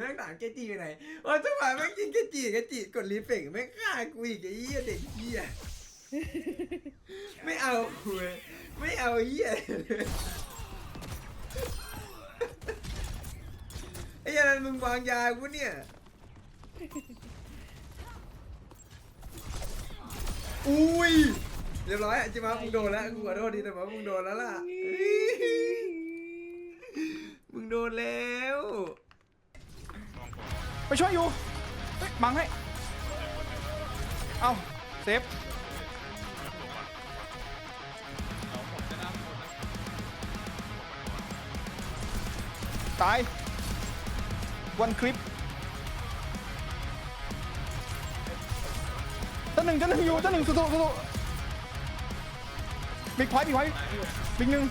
แม่งถามเกจิอยู่ไหนโอ้จังหวะแม่งยิงเกจิเกจิกดรีเฟกแม่งฆ่ากูอีกไอ้เหี้ยเด็กเหี้ยไม่เอากูเลยไม่เอาเหี้ยเลยไอ้เหี้ยันมึงวางยากูเนี่ยอุ้ยเรียบร้อยอะจิมามึงโดนแล้วกูขอโทษทีแต่ว่ามึงโดนแล้วล่ะ มึงโดนแล้ว ไปช่วยอยู่เฮ้ยบังให้ เอาเซฟตายวันคลิปเจ้าหนึ่งเจ้าหนึ่งอยู่เจ้าหนึ่งสู้ๆสู้ๆบิ๊กพอยต์บิ๊กพอยต์บิ๊กหนึ่ง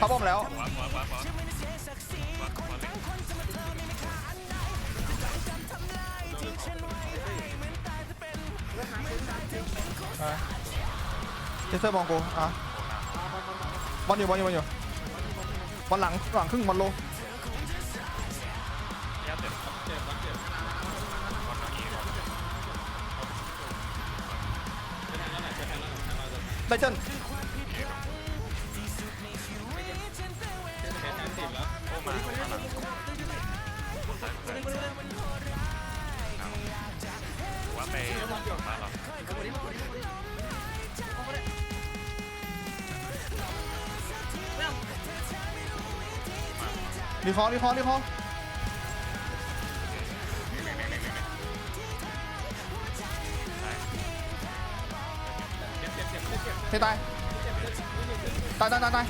เขาบอมแล้วขวาขวาขวาขวาขวาขวาเลยเจสเซอร์มองกูอะบอลอยู่บอลอยู่บอลอยู่บอลหลังหลังครึ่งบอลโลย่าเจ็บเจ็บเจ็บคนเมื่อกี้ก่อนได้เจน มามาหลังว่าไปมาหรอรีคอร์รีคอร์รีคอร์เฮ้ยตายตายตายตาย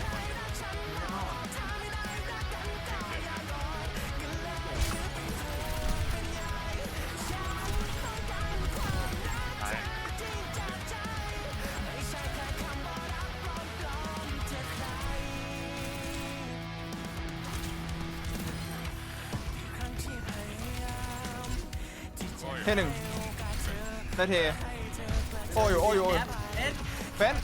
เทหนึ่งได้เทโอ้ยโอ้ยโอ้ยเฟน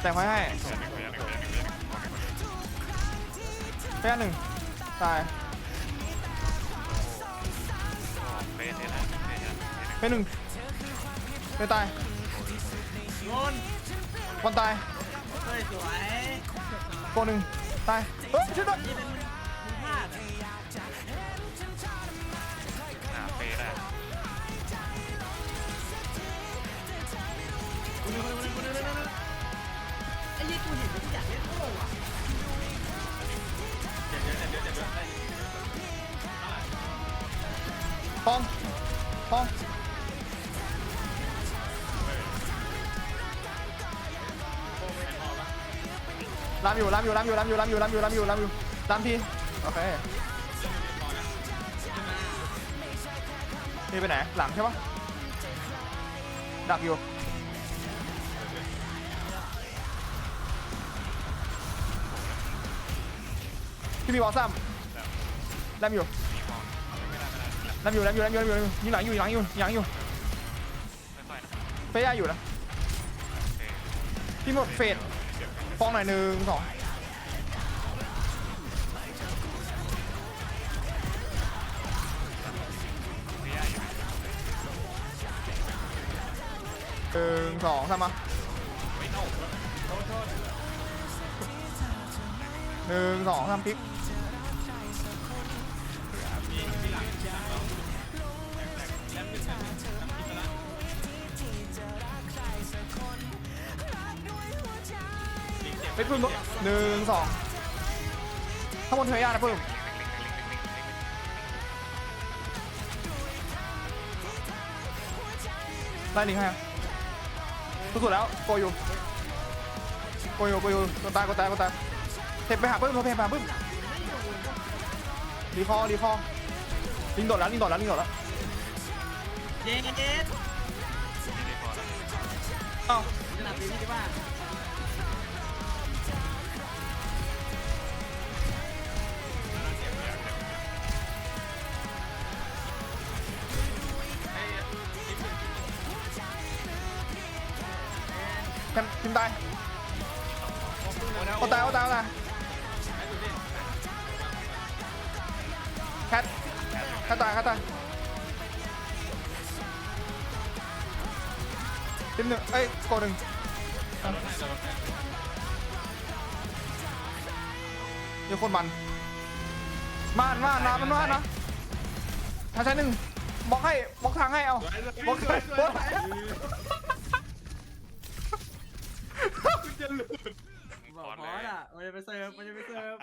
แต่งไว้ให้เดี๋ยวหนึ่งเดี๋ย วหนึ่งเดี๋ยวหนึ่งเดี๋ยวหนึ่งเฟนหนึ่งตายเฟสเนี่ยนะเฟสเนี่ยเฟนหนึ่งเฟนตายโดนบอลตายเฮ้ยสวยโกหนึ่งตายเฮ้ยช่วยด้วยนี่เป็นมึงพลาดอะหนาเฟสอะกูนึกกูนึกกูนึกกูนึกกูนึกไอ้ยี่กูเห็นเป็นอยากเล่นโอ้ว่ะพร้อมพร้อม ลามอยู่ลามอยู่ลามอยู่ลามอยู่ลามอยู่ลามอยู่ลามอยู่ลามอยู่ลามทีโอเคนี่ไปไหนหลังใช่ปะดักอยู่พี่มีบอลซ้ำลามอยู่ลำอยู่ลำอยู่ลำอยู่ลำอยู่ยิงหลังอยู่ยิงหลังอยู่ยิงหลังอยู่ค่อยๆนะเฟย่าอยู่นะเฟสพี่หมดเฟด ป้องหน่อยหนึ่งสองหนึ่งสองทำมาหนึ่งสองทำพลิก ไปพึ่งหนึ่งสองข้างบนเทย่านะพึ่งไล่ลิงให้อะสุดๆแล้วโกอยู่โกอยู่โกอยู่กดตายกดตายกดตายเทปไปหาพึ่งโทรเพไปหาพึ่งรีคอรีคอลิงโดดแล้วลิงโดดแล้วลิงโดดแล้วเจ๊เจ๊ไม่ได้พอแล้วเอ้าระดับนี้ที่ว่า มทีมตายเอาตายเอาตายเอาตายแคทแคทตายแคทตายทีมหนึ่งเอ้ยโกหนึ่งเดี๋ยวคนมันมานมานนะมันมานนะทางซ้ายหนึ่งบล็อกให้บล็อกทางให้เอาบล็อกให้บล็อก จะหลุด บอกพอสอะมันจะไปเซิร์ฟมันจะไปเซิร์ฟ